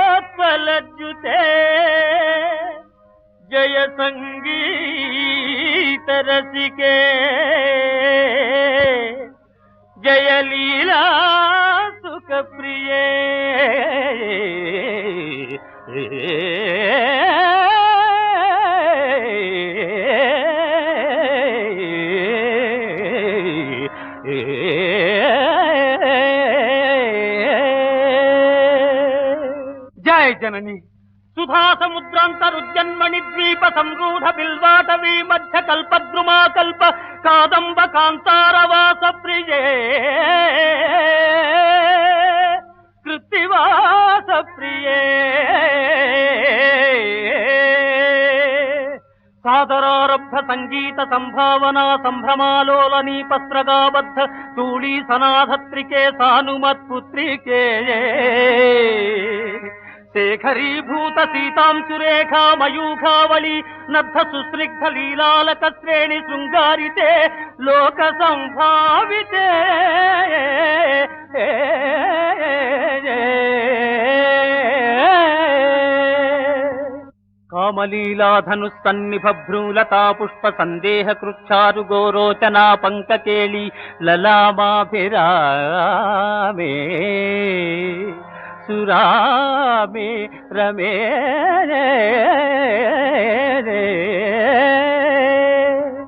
ಜಯನೀಲೋಪಲಚ್ಯುತೆ ಜಯ ಸಂಗೀತ ರಸಿಕೆ ಜಯ ಲೀಲಾ ಸುಖ ಪ್ರಿಯೇ జనని. సుభాసముద్రాంతరుజన్మణి ద్వీప సంరూఢ బిల్వాట వీ మధ్య కల్ప ద్రుమా కల్ప కాదంబ కాంతార వాస ప్రియే కృత్తివాస ప్రియే సాదరారబ్ధ సంగీత సంభావన సంభ్రమాలోల నీపత్రగాబద్ధ తూళీ సనాధత్రికే సానుమత్పుత్రికే శేఖరీభూత సీతాంశురేఖా మయూఖావళి నద్ధ సుస్నిగ్ధ లీలాలక శ్రేణి శృంగారితే లోక సంభావితే కామలీలాధను సన్నిభ పుష్ప సందేహ కృచ్చారు గోరోచనా పంకకేళి లలామాభిరామే స్వామి రమే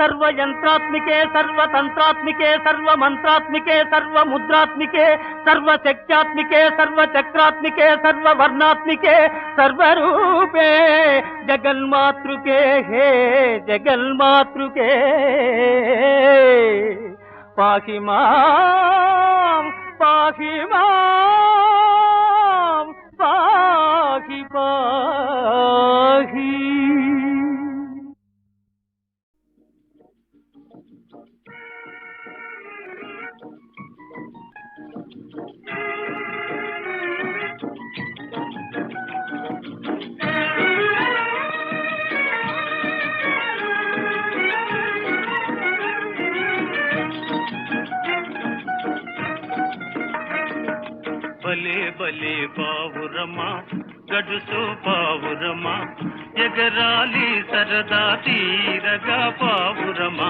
సర్వయంత్రాత్మికే సర్వతంత్రాత్మికే సర్వమంత్రాత్మికే సర్వముద్రాత్మికే సర్వశక్త్యాత్మికే సర్వచక్రాత్మికే సర్వవర్ణాత్మికే సర్వరూపే జగన్మాతృకే హే జగన్మాతృకే. పాహి మాం పాహి మాం భలే భలే పావురమా గడుసు పావురమా ఎగరాలి సరదా తీరగా పావురమా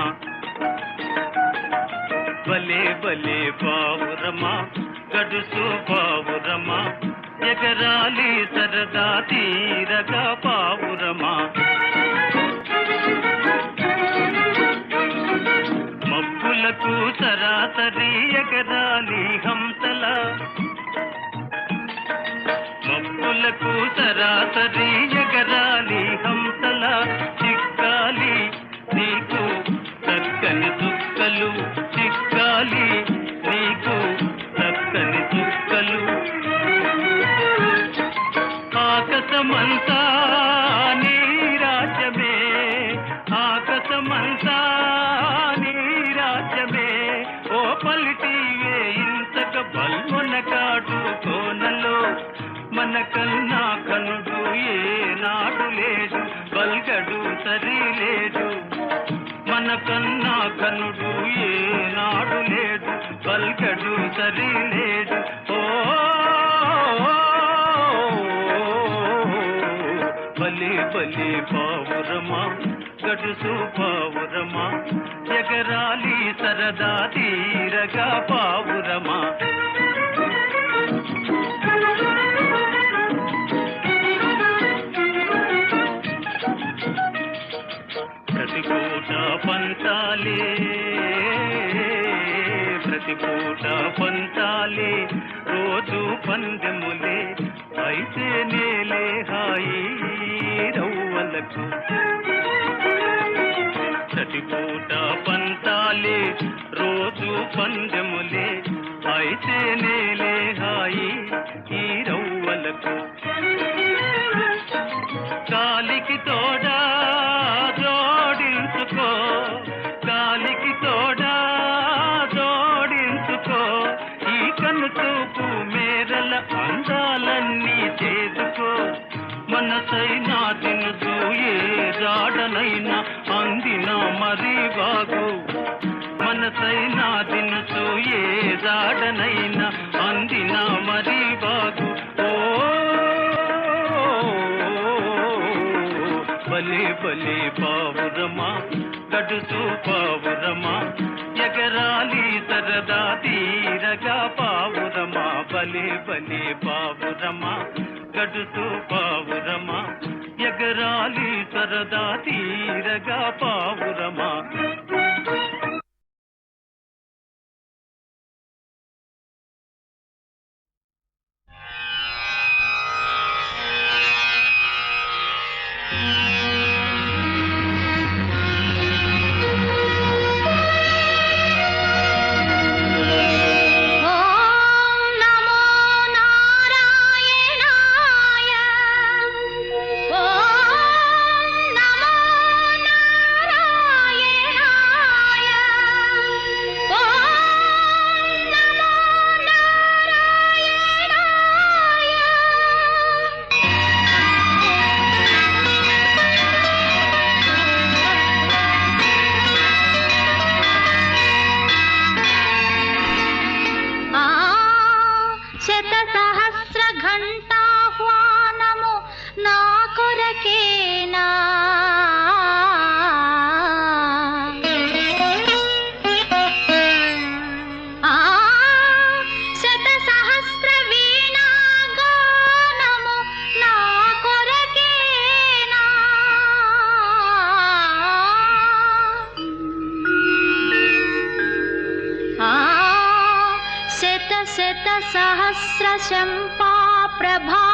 భలే భలే పావురమా గడుసు పావురమా ఎగరాలి సరదా తీరగా పావురమా మబ్బులకు సరాసరి ఎగరాలి హం కళ్ళకు సరాసరి ఎగరాలి హంసలా చిక్కాలి. నీకు చక్కని చుక్కలు చిక్కాలి. నీకు చక్కని చుక్కలు. ఆకసమంతా కన్నా కనుడు ఏ నాడు లేడు బల్గడు సరిలేటు మన కన్నా కనుడు ఏ నాడు లేడు బల్గడు సరి లేడు ఓ బలి బలి పావురమా గడుసు పావురమా ఎగరాలి సరదా తీరగా పావురమా. నేలే రోజు పందెములే అయితే నేలే హాయి రవ్వలకు. చటిపూట పంతాలే రోజు పందెములే అయితే నేలే హాయి ఈ రవ్వలకు. జాడనైనా అందిన మరి బాగు. మనసైనా తినుసు ఏ జాడనైనా అందిన మరి ఓ బలే బలే పావురమా గడుసు పావురమా ఎగరాలి సరదా తీరగా పావురమా బలే బలే పావురమా గడుసు పావురమా ఎగరాలి సరదా తీరగా పావురమా? सहस्रशम्पा प्रभा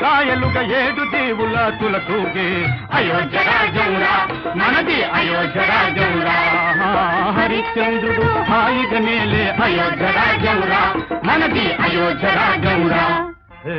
కాయలుగా ఏడు దేవుల తులతూగే అయోధ్య రాజౌరా మనది అయోధ్య రాజౌరా హరిశ్చంద్రుడు హాయిగ మేలే అయోధ్య రాజౌరా మనది అయోధ్య రాజౌరా హే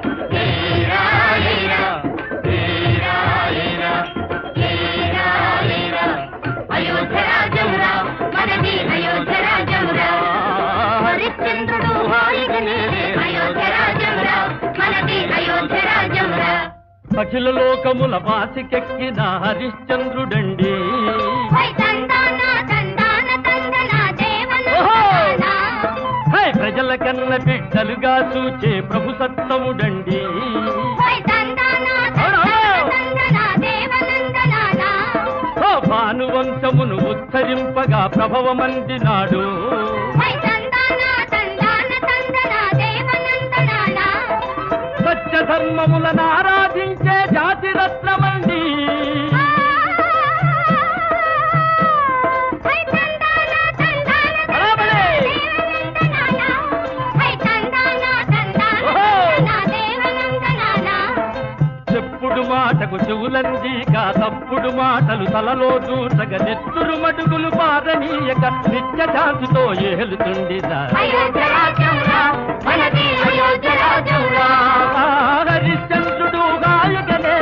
అఖిల లోకముల వాసికెక్కిన హరిశ్చంద్రుడండి. ప్రజల కన్న బిడ్డలుగా చూచే ప్రభు సత్తముడండి. భానువంశమును ఉత్తరింపగా ప్రభవమందినాడు. ధర్మములను ఆరాధించే జాతి రత్నమండి. చెప్పుడు మాటకు చెవులందీక తప్పుడు మాటలు తలలో దూసగ నెత్తురు మటుకులు పారనీయక నిత్య జాతితో ఏలుతుండి హరిశ్చంద్రుడు గాయకనే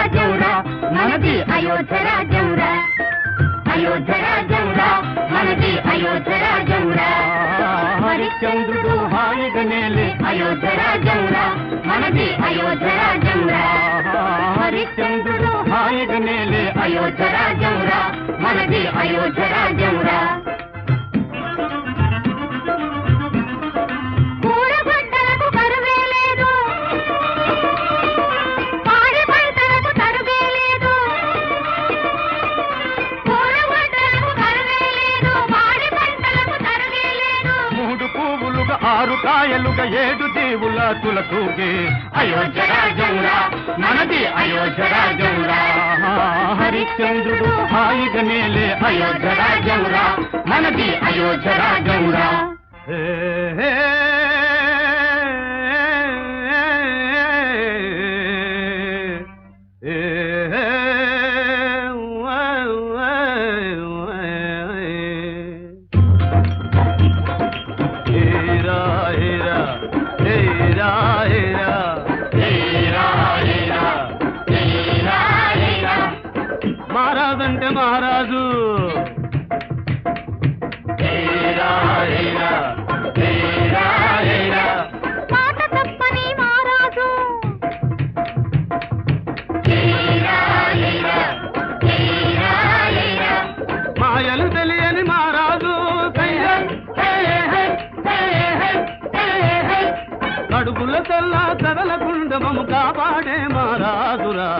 రాజ్యం మనది అయోధ్య రాజ్యం రా అయోధ్య రాజ్యం మనది అయోధ్య రాజ్యం హరిశ్చంద్రుడు హాయిగా నేలి అయోధ్య రాజ్యం మనది అయోధ్య రాజ్యం హరిశ్చంద్రుడు హాయిగా నేలి అయోధ్య రాజ్యం మనది అయోధ్య రాజ్యం ఆరు కాయలుగా ఏడు దేవుల తులతూగే అయోధ్య మనది అయోధ్య హరిశ్చంద్రుడు హాయిగా నేలే అయోధ్య రాజౌరా మనది అయోధ్య రాజౌరా హే అడుగుల తెల్ల కదలకుండా కుండమం కాపాడే మారాజురా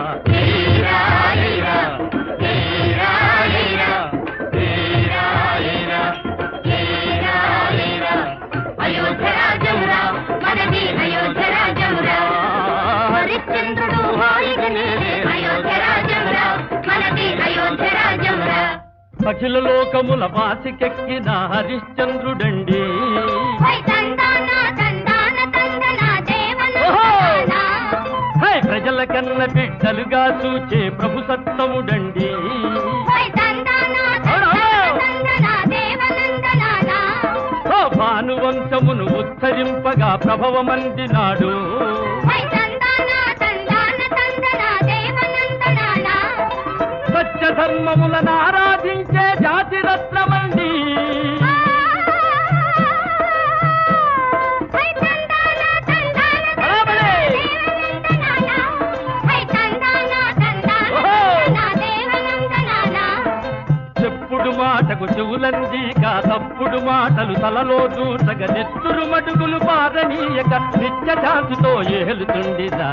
అఖిల లోకముల పాసికెక్కిన హరిశ్చంద్రుడండి ప్రజల కన్న బిడ్డలుగా చూచే ప్రభు సత్తముడండి. భానువంశమును ఉచ్చరింపగా ప్రభవమందినాడు. నాడు తలలో చూసగ నెత్తురు మడుగులు పాదనీయక నిత్య జాతితో ఏలుతుండిదా